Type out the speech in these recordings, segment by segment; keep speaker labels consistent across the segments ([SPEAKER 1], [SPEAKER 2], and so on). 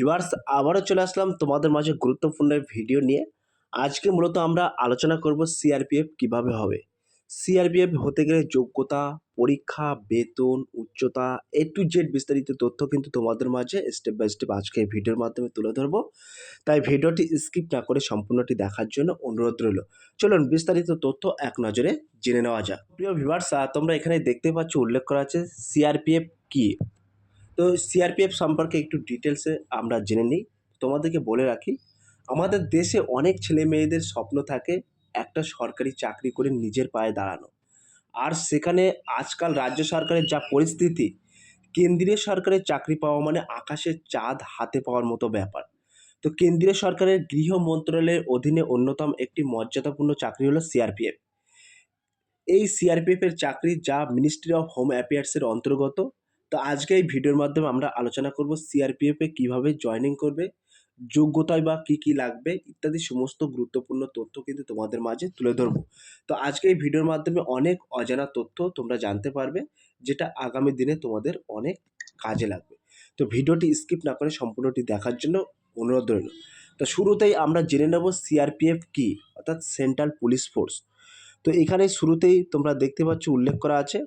[SPEAKER 1] Viewers আবারও চলে আসলাম তোমাদের মাঝে গুরুত্বপূর্ণ ভিডিও নিয়ে। আজকে মূলত আমরা আলোচনা করব সিআরপিএফ কীভাবে হবে। সিআরপিএফ হতে গেলে যোগ্যতা, পরীক্ষা, বেতন, উচ্চতা এ টু জেড বিস্তারিত তথ্য কিন্তু তোমাদের মাঝে স্টেপ বাই স্টেপ আজকে ভিডিওর মাধ্যমে তুলে ধরবো। তাই ভিডিওটি স্কিপ না করে সম্পূর্ণটি দেখার জন্য অনুরোধ রইল। চলুন বিস্তারিত তথ্য এক নজরে জেনে নেওয়া যাক। প্রিয় ভিভার্স তোমরা এখানে দেখতে পাচ্ছ উল্লেখ করা আছে সিআরপিএফ কি? তো সিআরপিএফ সম্পর্কে একটু ডিটেলসে আমরা জেনে নিই। তোমাদেরকে বলে রাখি, আমাদের দেশে অনেক ছেলে মেয়েদের স্বপ্ন থাকে একটা সরকারি চাকরি করে নিজের পায়ে দাঁড়ানো। আর সেখানে আজকাল রাজ্য সরকারের যা পরিস্থিতি, কেন্দ্রীয় সরকারের চাকরি পাওয়া মানে আকাশের চাঁদ হাতে পাওয়ার মতো ব্যাপার। তো কেন্দ্রীয় সরকারের গৃহ মন্ত্রণালয়ের অধীনে অন্যতম একটি মর্যাদাপূর্ণ চাকরি হলো সিআরপিএফ এই সিআরপিএফ এর চাকরি যা মিনিস্ট্রি অফ হোম অ্যাফেয়ার্সের অন্তর্গত তো আজকে এই ভিডিওর মাধ্যমে আমরা আলোচনা করব সিআরপিএফে কীভাবে জয়েনিং করবে, যোগ্যতায় বা কি কি লাগবে ইত্যাদি সমস্ত গুরুত্বপূর্ণ তথ্য কিন্তু তোমাদের মাঝে তুলে ধরবো। তো আজকে এই ভিডিওর মাধ্যমে অনেক অজানা তথ্য তোমরা জানতে পারবে, যেটা আগামী দিনে তোমাদের অনেক কাজে লাগবে। তো ভিডিওটি স্কিপ না করে সম্পূর্ণটি দেখার জন্য অনুরোধ রইল। তো শুরুতেই আমরা জেনে নেব সিআরপিএফ কি, অর্থাৎ সেন্ট্রাল পুলিশ ফোর্স তো এখানে শুরুতেই তোমরা দেখতে পাচ্ছ উল্লেখ করা আছে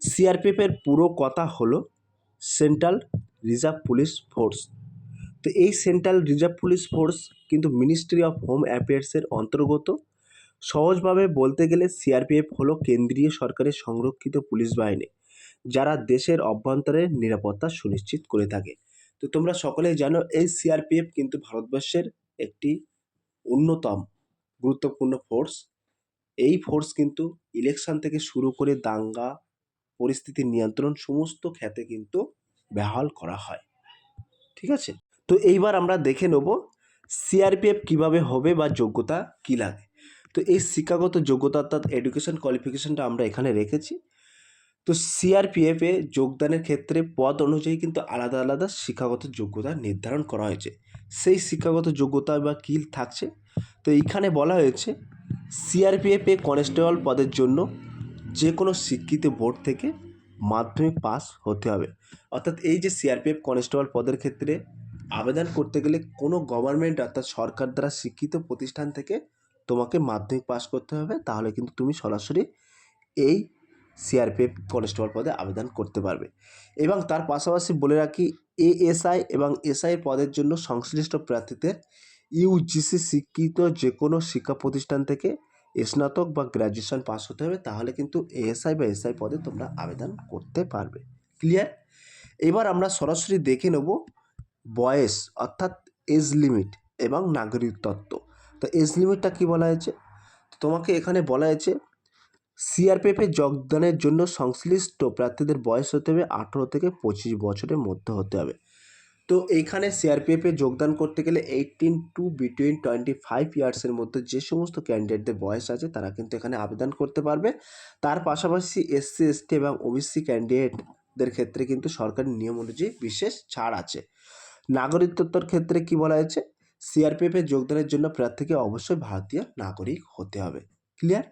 [SPEAKER 1] সিআরপিএফের পুরো কথা হলো সেন্ট্রাল রিজার্ভ পুলিশ ফোর্স। তো এই সেন্ট্রাল রিজার্ভ পুলিশ ফোর্স কিন্তু মিনিস্ট্রি অফ হোম অ্যাফেয়ার্সের অন্তর্গত। সহজভাবে বলতে গেলে সিআরপিএফ হলো কেন্দ্রীয় সরকারের সংরক্ষিত পুলিশ বাহিনী, যারা দেশের অভ্যন্তরে নিরাপত্তা সুনিশ্চিত করে থাকে। তো তোমরা সকলেই জানো এই সিআরপিএফ কিন্তু ভারতবর্ষের একটি অন্যতম গুরুত্বপূর্ণ ফোর্স। এই ফোর্স কিন্তু ইলেকশন থেকে শুরু করে দাঙ্গা পরিস্থিতি নিয়ন্ত্রণ সমস্ত ক্ষেত্রে কিন্তু বহাল করা হয়। ঠিক আছে? তো এইবার আমরা দেখে নেব সিআরপিএফ কীভাবে হবে বা যোগ্যতা কী লাগে। তো এই শিক্ষাগত যোগ্যতা অর্থাৎ এডুকেশন কোয়ালিফিকেশনটা আমরা এখানে রেখেছি। তো সিআরপিএফে যোগদানের ক্ষেত্রে পদ অনুযায়ী কিন্তু আলাদা আলাদা শিক্ষাগত যোগ্যতা নির্ধারণ করা হয়েছে। সেই শিক্ষাগত যোগ্যতা বা কী থাকছে? তো এইখানে বলা হয়েছে সিআরপিএফে কনস্টেবল পদের জন্য যে কোনো শিক্ষিত বোর্ড থেকে মাধ্যমিক পাস হতে হবে। অর্থাৎ এই যে সিআরপিএফ কনস্টেবল পদের ক্ষেত্রে আবেদন করতে গেলে কোনো গভর্নমেন্ট অর্থাৎ সরকার দ্বারা শিক্ষিত প্রতিষ্ঠান থেকে তোমাকে মাধ্যমিক পাস করতে হবে, তাহলে কিন্তু তুমি সরাসরি এই সিআরপিএফ কনস্টেবল পদে আবেদন করতে পারবে। এবং তার পাশাপাশি বলে রাখি এএসআই এবং এসআই পদের জন্য সংশ্লিষ্ট প্রার্থীদের ইউজিসি স্বীকৃত যে কোনো শিক্ষা প্রতিষ্ঠান থেকে স্নাতক বা গ্র্যাজুয়েশন পাস হতে হবে, তাহলে কিন্তু এএসআই বা এসআই পদে তোমরা আবেদন করতে পারবে। ক্লিয়ার এবার আমরা সরাসরি দেখে নেব বয়স, অর্থাৎ এজ লিমিট এবং নাগরিক তত্ত্ব। তো এজ লিমিটটা কী বলা হয়েছে? তোমাকে এখানে বলা হয়েছে সিআরপিএফে যোগদানের জন্য সংশ্লিষ্ট প্রার্থীদের বয়স হতে হবে আঠেরো থেকে পঁচিশ বছরের মধ্যে হতে হবে। তো এইখানে সিআরপিএফে যোগদান করতে গেলে eighteen to between twenty five ইয়ার্সের মধ্যে যে সমস্ত ক্যান্ডিডেটদের বয়স আছে, তারা কিন্তু এখানে আবেদন করতে পারবে। তার পাশাপাশি এসসি এসটি এবং ওবিসি ক্যান্ডিডেটদের ক্ষেত্রে কিন্তু সরকারি নিয়ম অনুযায়ী বিশেষ ছাড় আছে। নাগরিকত্বর ক্ষেত্রে কি বলা হয়েছে? সিআরপিএফে যোগদানের জন্য প্রার্থীকে অবশ্যই ভারতীয় নাগরিক হতে হবে। ক্লিয়ার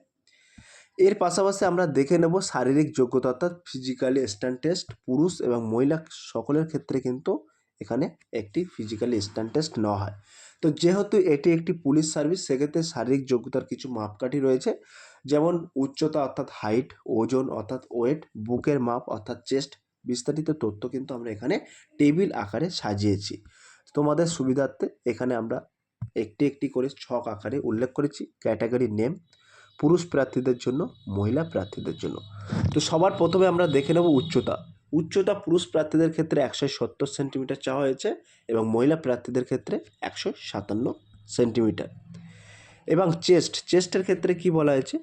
[SPEAKER 1] এর পাশাপাশি আমরা দেখে নেব শারীরিক যোগ্যতা অর্থাৎ ফিজিক্যালি স্ট্যান্ড টেস্ট পুরুষ এবং মহিলা সকলের ক্ষেত্রে কিন্তু এখানে একটি ফিজিক্যালি স্ট্যান্ড টেস্ট নেওয়া হয়। তো যেহেতু এটি একটি পুলিশ সার্ভিস সেক্ষেত্রে শারীরিক যোগ্যতার কিছু মাপকাঠি রয়েছে। যেমন উচ্চতা অর্থাৎ হাইট ওজন অর্থাৎ ওয়েট বুকের মাপ অর্থাৎ চেস্ট বিস্তারিত তথ্য কিন্তু আমরা এখানে টেবিল আকারে সাজিয়েছি। তোমাদের সুবিধার্থে এখানে আমরা একটি একটি করে ছক আকারে উল্লেখ করেছি ক্যাটাগরি নেম পুরুষ প্রার্থীদের জন্য, মহিলা প্রার্থীদের জন্য। তো সবার প্রথমে আমরা দেখে নেব উচ্চতা। উচ্চতা পুরুষ প্রার্থীদের ক্ষেত্রে একশো সত্তর সেন্টিমিটার চাওয়া হয়েছে এবং মহিলা প্রার্থীদের ক্ষেত্রে একশো সাতান্ন সেন্টিমিটার। এবং চেস্ট, চেস্টের ক্ষেত্রে কি বলা হয়েছে?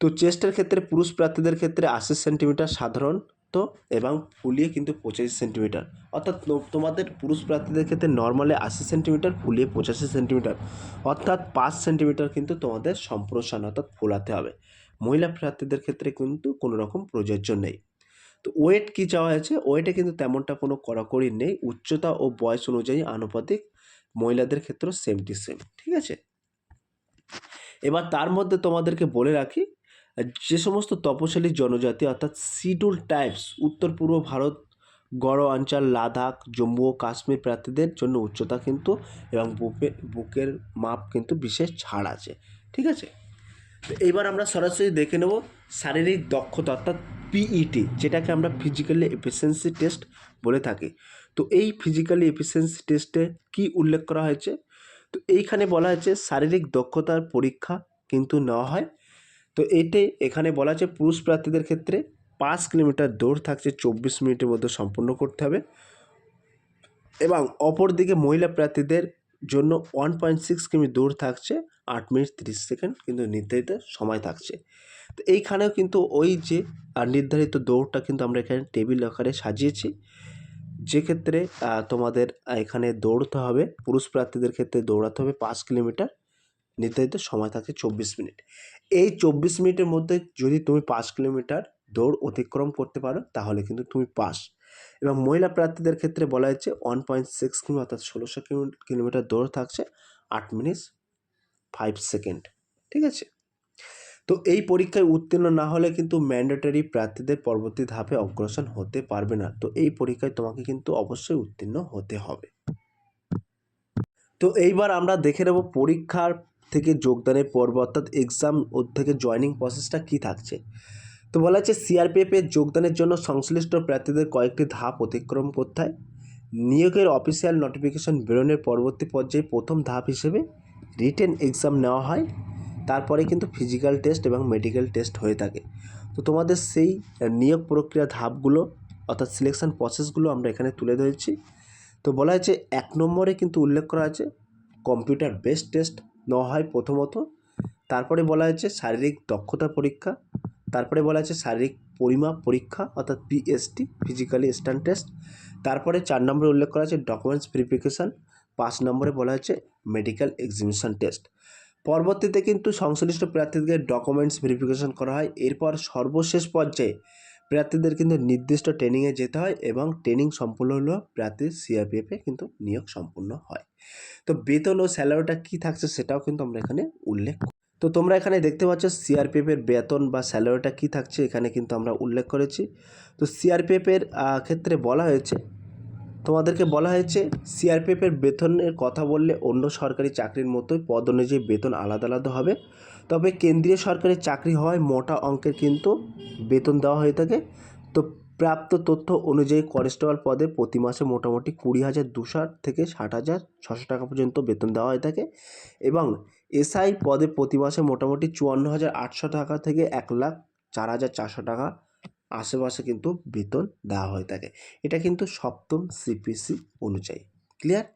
[SPEAKER 1] তো চেস্টের ক্ষেত্রে পুরুষ প্রার্থীদের ক্ষেত্রে আশি সেন্টিমিটার সাধারণত এবং ফুলিয়ে কিন্তু পঁচাশি সেন্টিমিটার। অর্থাৎ তোমাদের পুরুষ প্রার্থীদের ক্ষেত্রে নর্মালে আশি সেন্টিমিটার, ফুলিয়ে পঁচাশি সেন্টিমিটার। অর্থাৎ পাঁচ সেন্টিমিটার কিন্তু তোমাদের সম্প্রসারণ অর্থাৎ ফোলাতে হবে। মহিলা প্রার্থীদের ক্ষেত্রে কিন্তু কোনো রকম প্রযোজ্য নেই। তো ওয়েট কী চাওয়া হয়েছে? ওয়েটে কিন্তু তেমনটা কোনো কড়াকড়ি নেই। উচ্চতা ও বয়স অনুযায়ী আনুপাতিক মহিলাদের ক্ষেত্রেও সেম টু সেম ঠিক আছে? এবার তার মধ্যে তোমাদেরকে বলে রাখি, যে সমস্ত তপশালী জনজাতি, অর্থাৎ শিডুল টাইপস উত্তর পূর্ব ভারত, গড় অঞ্চল, লাদাখ, জম্মু ও কাশ্মীর প্রার্থীদের জন্য উচ্চতা কিন্তু এবং বুকে, বুকের মাপ কিন্তু বিশেষ ছাড় আছে, ঠিক আছে? এইবার আমরা সরাসরি দেখে নেব শারীরিক দক্ষতা, অর্থাৎ পিইটি যেটাকে আমরা ফিজিক্যালি এফিসিয়েন্সি টেস্ট বলে থাকি। তো এই ফিজিক্যালি এফিসিয়েন্সি টেস্টে কি উল্লেখ করা হয়েছে? তো এইখানে বলা হয়েছে শারীরিক দক্ষতার পরীক্ষা কিন্তু নেওয়া হয়। তো এতে এখানে বলা আছে পুরুষ প্রার্থীদের ক্ষেত্রে পাঁচ কিলোমিটার দৌড় থাকছে, চব্বিশ মিনিটের মধ্যে সম্পূর্ণ করতে হবে। এবং অপরদিকে মহিলা প্রার্থীদের জন্য ওয়ান পয়েন্ট সিক্স কিমি দৌড় থাকছে আট মিনিট তিরিশ সেকেন্ড কিন্তু নির্ধারিত সময় থাকছে। তো এইখানেও কিন্তু ওই যে নির্ধারিত দৌড়টা কিন্তু আমরা এখানে টেবিল আকারে সাজিয়েছি। যে ক্ষেত্রে তোমাদের এখানে দৌড়তে হবে, পুরুষ প্রার্থীদের ক্ষেত্রে দৌড়াতে হবে পাঁচ কিলোমিটার। নির্ধারিত সময় থাকছে চব্বিশ মিনিট। এই চব্বিশ মিনিটের মধ্যে যদি তুমি পাঁচ কিলোমিটার দৌড় অতিক্রম করতে পারো, তাহলে কিন্তু তুমি পাস। এবং মহিলা প্রার্থীদের ক্ষেত্রে বলা হয়েছে ওয়ান পয়েন্ট সিক্স কিমি, অর্থাৎ ষোলোশো কিলোমিটার দৌড় থাকছে, আট মিনিট ফাইভ সেকেন্ড ঠিক আছে? তো এই পরীক্ষায় উত্তীর্ণ না হলে কিন্তু ম্যান্ডেটরি প্রার্থীদের পরবর্তী ধাপে অগ্রসর হতে পারবে না। তো এই পরীক্ষায় তোমাকে কিন্তু অবশ্যই উত্তীর্ণ হতে হবে। তো এইবার আমরা দেখে নেব পরীক্ষার থেকে যোগদানের পর্ব, অর্থাৎ এক্সাম ওর থেকে জয়নিং প্রসেসটা কী থাকছে। তো বলা হচ্ছে সিআরপিএফের যোগদানের জন্য সংশ্লিষ্ট প্রার্থীদের কয়েকটি ধাপ অতিক্রম করতে হয়। নিয়োগের অফিসিয়াল নোটিফিকেশন বেরোনোর পরবর্তী পর্যায়ে প্রথম ধাপ হিসেবে রিটেন এক্সাম নেওয়া হয়, তারপরে কিন্তু ফিজিক্যাল টেস্ট এবং মেডিকেল টেস্ট হয়ে থাকে। তো তোমাদের সেই নিয়োগ প্রক্রিয়া ধাপগুলো অর্থাৎ সিলেকশন প্রসেসগুলো আমরা এখানে তুলে ধরেছি। তো বলা হয়েছে এক নম্বরে কিন্তু উল্লেখ করা আছে কম্পিউটার বেসড টেস্ট নেওয়া হয় প্রথমত। তারপরে বলা হয়েছে শারীরিক দক্ষতা পরীক্ষা। তারপরে বলা আছে শারীরিক পরিমাপ পরীক্ষা অর্থাৎ পিএসটি ফিজিক্যালি স্ট্যান্ড টেস্ট তারপরে চার নম্বরে উল্লেখ করা আছে ডকুমেন্টস ভেরিফিকেশান পাঁচ নম্বরে বলা হচ্ছে মেডিকেল এক্সিবিশন টেস্ট পরবর্তীতে কিন্তু সংশ্লিষ্ট প্রার্থীদের ডকুমেন্টস ভেরিফিকেশন করা হয়। এরপর সর্বশেষ পর্যায়ে প্রার্থীদের কিন্তু নির্দিষ্ট ট্রেনিংয়ে যেতে হয় এবং ট্রেনিং সম্পূর্ণ হলো প্রার্থীর সিআরপিএফে কিন্তু নিয়োগ সম্পূর্ণ হয়। তো বেতন ও স্যালারিটা কী থাকছে সেটাও কিন্তু আমরা এখানে উল্লেখ। তো তোমরা এখানে দেখতে পাচ্ছ সিআরপিএফের বেতন বা স্যালারিটা কী থাকছে এখানে কিন্তু আমরা উল্লেখ করেছি। তো সিআরপিএফের ক্ষেত্রে বলা হয়েছে তোমাদেরকে বলা হয়েছে সিআরপিএফের বেতনের কথা বললে অন্য সরকারি চাকরির মতোই পদ অনুযায়ী বেতন আলাদা আলাদা হবে। তবে কেন্দ্রীয় সরকারি চাকরি হওয়ায় মোটা অঙ্কের কিন্তু বেতন দেওয়া হয়ে থাকে। তো প্রাপ্ত তথ্য অনুযায়ী কনস্টেবল পদে প্রতি মাসে মোটামুটি কুড়ি হাজার দুশো থেকে ষাট হাজার ছশো টাকা পর্যন্ত বেতন দেওয়া হয়ে থাকে এবং এসআই পদে প্রতি মাসে মোটামুটি চুয়ান্ন হাজার আটশো টাকা থেকে এক লাখ চার হাজার চারশো টাকা আশেপাশে কিন্তু বেতন দেওয়া হয়ে থাকে। এটা কিন্তু সপ্তম সিপিসি অনুযায়ী। ক্লিয়ার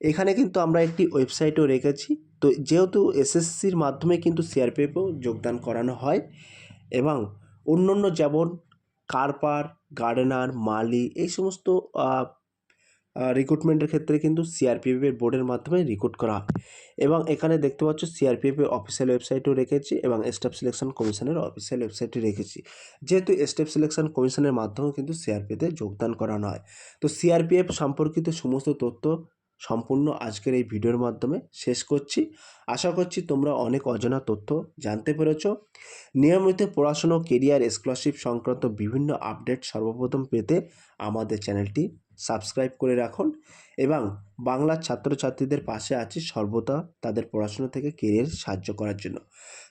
[SPEAKER 1] এখানে কিন্তু আমরা একটি ওয়েবসাইটও রেখেছি। তো যেহেতু এসএসসির মাধ্যমে কিন্তু সিআরপিএফও যোগদান করানো হয় এবং অন্য অন্য যেমন কারপার গার্ডেনার মালি এই সমস্ত রিক্রুটমেন্টের ক্ষেত্রে কিন্তু সিআরপিএফের বোর্ডের মাধ্যমে রিক্রুট করা হয়। এবং এখানে দেখতে পাচ্ছ সিআরপিএফের অফিসিয়াল ওয়েবসাইটও রেখেছি এবং স্টাফ সিলেকশন কমিশনের অফিসিয়াল ওয়েবসাইটে রেখেছি। যেহেতু স্টাফ সিলেকশন কমিশনের মাধ্যমেও কিন্তু সিআরপিএফে যোগদান করানো হয়। তো সিআরপিএফ সম্পর্কিত সমস্ত তথ্য সম্পূর্ণ আজকের এই ভিডিওর মাধ্যমে শেষ করছি। আশা করছি তোমরা অনেক অজানা তথ্য জানতে পেরেছ। নিয়মিত পড়াশুনো কেরিয়ার স্কলারশিপ সংক্রান্ত বিভিন্ন আপডেট সর্বপ্রথম পেতে আমাদের চ্যানেলটি সাবস্ক্রাইব করে রাখুন এবং বাংলার ছাত্রছাত্রীদের পাশে আছি সর্বদা তাদের পড়াশোনা থেকে কেরিয়ার সাহায্য করার জন্য।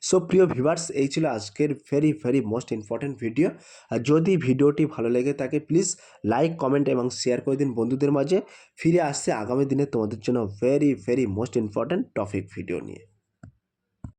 [SPEAKER 1] সো প্রিয় ভিভার্স এই ছিল আজকের very very most important video আর যদি ভিডিওটি ভালো লেগে থাকে প্লিজ লাইক কমেন্ট এবং শেয়ার করে দিন বন্ধুদের মাঝে। ফিরে আসছে আগামী দিনে তোমাদের জন্য very very most important topic video নিয়ে।